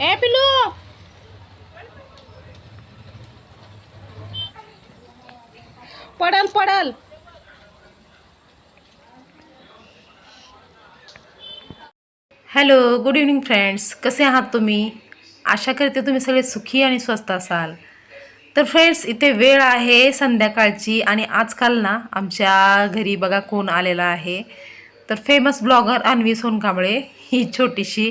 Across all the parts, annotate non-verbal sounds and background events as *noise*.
ए पिलू पडल पडल. हॅलो गुड इव्हनिंग फ्रेंड्स कसे आहात तुम्ही? आशा करते तुम्ही सगळे सुखी आणि स्वस्त असाल. तर फ्रेंड्स इथे वेळ आहे संध्याकाळची आणि आजकाल ना आमच्या घरी बघा कोण आलेला आहे. तर फेमस ब्लॉगर अन्वी सोनकांबळे. ही छोटीशी.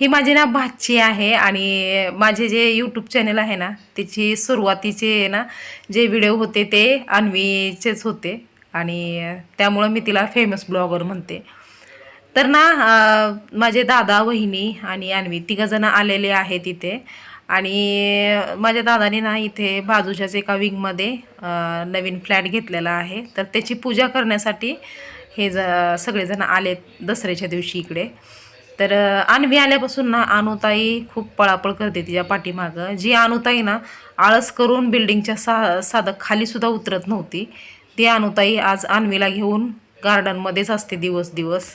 ही माझी ना भाची आहे आणि माझे जे यूट्यूब चॅनल आहे ना त्याची सुरुवातीचे ना जे व्हिडिओ होते ते अन्वीचेच होते. आणि त्यामुळं मी तिला फेमस ब्लॉगर म्हणते. तर ना माझे दादा वहिनी आणि अन्वी तिघंजणं आलेले आहेत इथे आणि माझ्या दादाने ना इथे बाजूच्याच एका विंगमध्ये नवीन फ्लॅट घेतलेला आहे. तर त्याची पूजा करण्यासाठी हे ज सगळेजण आलेत दसऱ्याच्या दिवशी इकडे. तर आणवी आल्यापासून ना अनुताई खूप पळापळ करते तिच्या पाठीमागं. जी अनुताई ना आळस करून बिल्डिंगच्या सा साधं खालीसुद्धा उतरत नव्हती ती अनुताई आज अन्वीला घेऊन गार्डनमध्येच असते दिवस दिवस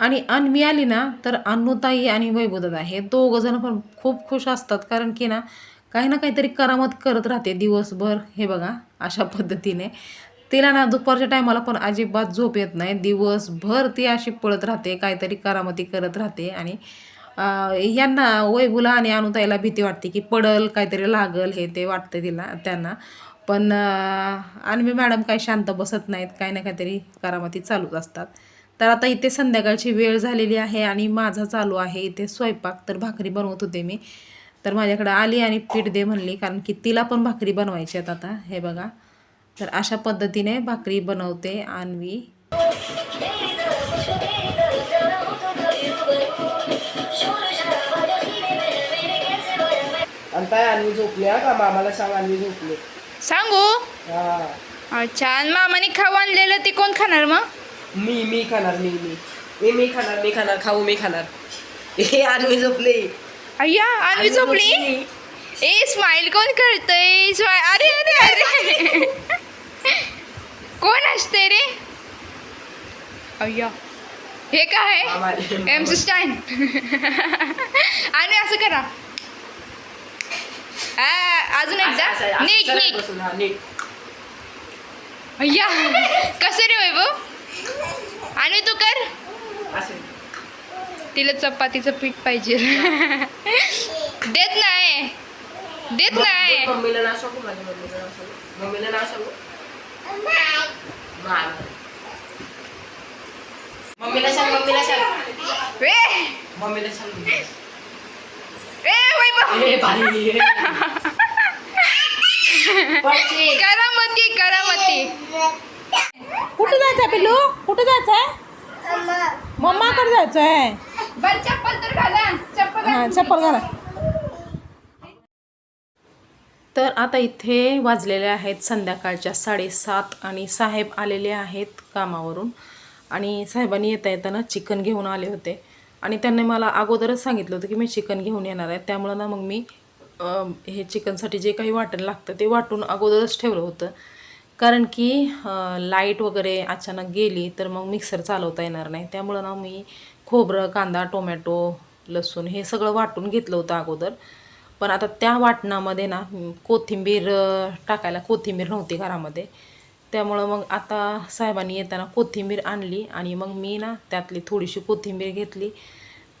आणि अन्वी आली ना तर अनुताई आणि वैभवदादा हे दोघं जण पण खूप खुश असतात कारण की ना काही ना काहीतरी करामत करत राहते दिवसभर हे बघा अशा पद्धतीने. तिला ना दुपारच्या टायमाला पण अजिबात झोप येत नाही. दिवसभर ती अशी पळत राहते काहीतरी करामती करत राहते आणि यांना वैभूला आणि अनुताईला भीती वाटते की पडल काहीतरी लागल हे ते वाटतं तिला त्यांना. पण आणि अन्वी मॅडम काही शांत बसत नाहीत काही ना काहीतरी करामती चालूच असतात. तर आता इथे संध्याकाळची वेळ झालेली आहे आणि माझा चालू आहे. इथे स्वयंपाक तर भाकरी बनवत होते मी. तर माझ्याकडे आली आणि पीठ दे म्हणली कारण की तिला पण भाकरी बनवायची आहेत आता. हे बघा. तर अशा पद्धतीने भाकरी बनवते आणवी. आणि काय आणवी झोपली हा का? मामाला सांग आणवी झोपली. सांगू? हा. अच्छा आणि मामाने खाऊ आणलेलं ते कोण खाणार मग? मी मी खाणार मी मी. मी मी खाणार मी खाणार खाऊ मी खाणार. हे आणवी झोपली. अय्या अन्वी झोपली? ए स्माइल कोण करतय? स्माइल अरे अरे अरे. *laughs* कोण असते रे? अय्या. हे काय मामा एम स्टँड आणि असं करा. आ, अजून एकदा. नीट नीट. अय्या. कसं रे वैभव? आणि तू कर. तिला चपातीचं पीठ पाहिजे. देत नाही देत नाही मम्मीला नाव सांगू माझ्या मम्मीला नाव सांगू. मम्मीला नाव सांगू. माय. मम्मीला सांग मम्मीला सांग ए मम्मीला सांग ए वैभव ए बाई पडशी. करामती करामती कुठं जायचंय पिल्लू? कुठं जायचंय? मम्माकडे जायचंय. बर चप्पल तर घाला. चप्पल हा चप्पल घाला. तर आता इथे वाजलेले आहेत संध्याकाळच्या साडेसात आणि साहेब आलेले आहेत कामावरून. आणि साहेबांनी येता येताना चिकन घेऊन आले होते. आणि त्यांनी मला अगोदरच सांगितलं होतं की मी चिकन घेऊन येणार आहे. त्यामुळं ना मग मी हे चिकनसाठी जे काही वाटण लागतं ते वाटून अगोदरच ठेवलं होतं. कारण की लाइट वगैरे अचानक गेली तर मग मिक्सर चालवता येणार नाही. त्यामुळं ना मी खोबरं कांदा टोमॅटो लसूण हे सगळं वाटून घेतलं होतं अगोदर. पण आता त्या वाटणामध्ये ना कोथिंबीर टाकायला कोथिंबीर नव्हती घरामध्ये. त्यामुळं मग आता साहेबांनी येताना कोथिंबीर आणली आणि मग मी ना त्यातली थोडीशी कोथिंबीर घेतली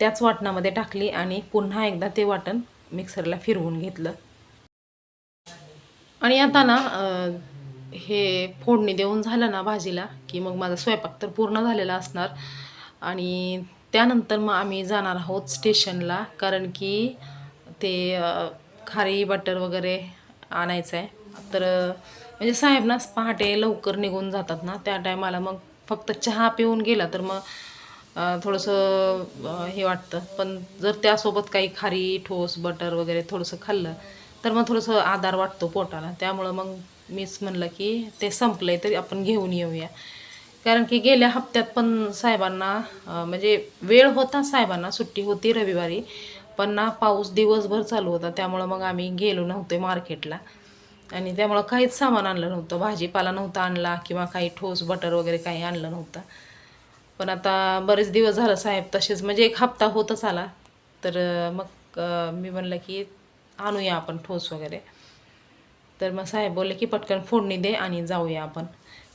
त्याच वाटणामध्ये टाकली आणि पुन्हा एकदा ते वाटण मिक्सरला फिरवून घेतलं. आणि आता ना हे फोडणी देऊन झालं ना भाजीला की मग माझा स्वयंपाक तर पूर्ण झालेला असणार. आणि त्यानंतर मग आम्ही जाणार आहोत स्टेशनला कारण की ते खारी बटर वगैरे आणायचं आहे तर म्हणजे साहेब ना पहाटे लवकर निघून जातात ना त्या टायमाला मग फक्त चहा पिऊन गेला तर मग थोडंसं हे वाटतं. पण जर त्यासोबत काही खारी ठोस बटर वगैरे थोडंसं खाल्लं तर मग थोडंसं आधार वाटतो पोटाला. त्यामुळं मग मीच म्हणलं की ते संपलं आहे तरी आपण घेऊन येऊया. कारण की गेल्या हप्त्यात पण साहेबांना म्हणजे वेळ होता साहेबांना सुट्टी होती रविवारी. पण ना पाऊस दिवसभर चालू होता त्यामुळं मग आम्ही गेलो नव्हते मार्केटला. आणि त्यामुळं काहीच सामान आणलं नव्हतं. भाजीपाला नव्हता आणला किंवा काही ठोस बटर वगैरे काही आणलं नव्हतं. पण आता बरेच दिवस झालं साहेब तसेच म्हणजे एक हप्ता होतच आला. तर मग मी म्हणलं की आणूया आपण ठोस वगैरे. तर मग साहेब बोलले की पटकन फोडणी दे आणि जाऊया आपण.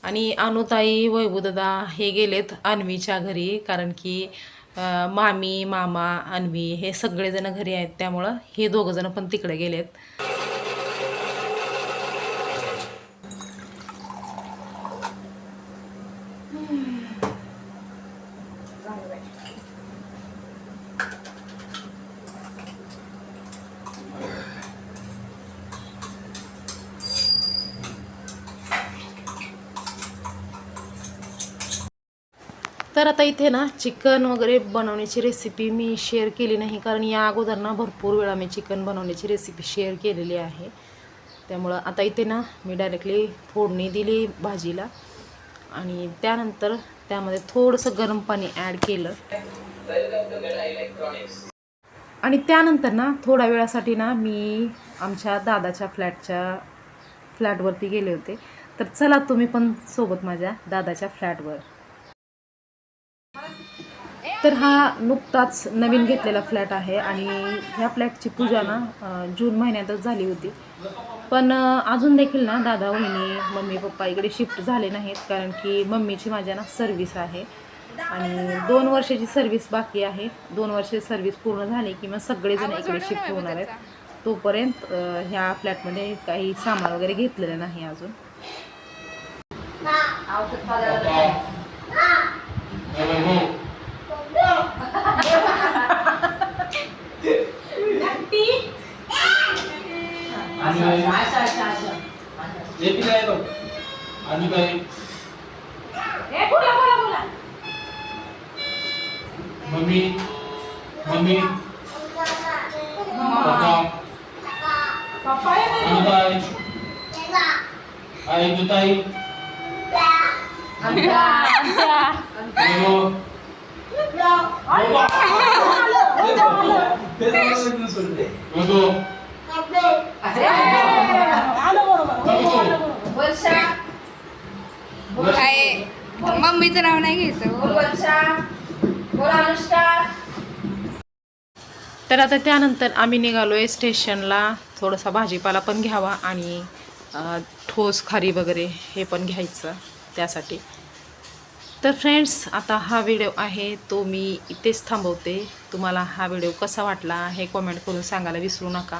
आणि अनुताई वैभवदादा हे गेलेत अन्वीच्या घरी कारण की मामी मामा अन्वी हे सगळेजण घरी आहेत त्यामुळं हे दोघंजणं पण तिकडे गेलेत. आता इथे ना चिकन वगैरे बनवण्याची रेसिपी मी शेअर केली नाही कारण या अगोदर ना भरपूर वेळा मी चिकन बनवण्याची रेसिपी शेअर केलेली आहे. त्यामुळं आता इथे ना मी डायरेक्टली फोडणी दिली भाजीला आणि त्यानंतर त्यामध्ये थोडंसं गरम पाणी ॲड केलं. आणि त्यानंतर ना थोड्या वेळासाठी ना मी आमच्या दादाच्या फ्लॅटच्या फ्लॅटवरती गेले होते. तर चला तुम्ही पण सोबत माझ्या दादाच्या फ्लॅटवर. तर हा नुकताच नवीन घेतलेला फ्लॅट आहे आणि ह्या फ्लॅटची पूजा ना जून महिन्यातच झाली होती. पण अजून देखील ना दादा वहिनी मम्मी पप्पा इकडे शिफ्ट झाले नाहीत कारण की मम्मीची माझ्या ना सर्विस आहे. आणि दोन वर्षाची सर्विस बाकी आहे. दोन वर्ष सर्विस पूर्ण झाली की मग सगळेजण इकडे शिफ्ट होणार आहेत. तोपर्यंत ह्या फ्लॅटमध्ये काही सामान वगैरे घेतलेलं नाही अजून. आशा आशा आशा येते काय बघ आणि काय मम्मी मम्मी पप्पा आणि काय आई तुताई बोलो. बोलो. बोलो. काय? मम्मीचं नाव नाही घ्यायचं. तर आता त्यानंतर आम्ही निघालो आहे स्टेशनला. थोडासा भाजीपाला पण घ्यावा आणि ठोस खारी वगैरे हे पण घ्यायचं त्यासाठी. तर फ्रेंड्स आता हा व्हिडिओ आहे तो मी इथेच थांबवते. तुम्हाला हा व्हिडिओ कसा वाटला हे कॉमेंट करून सांगायला विसरू नका.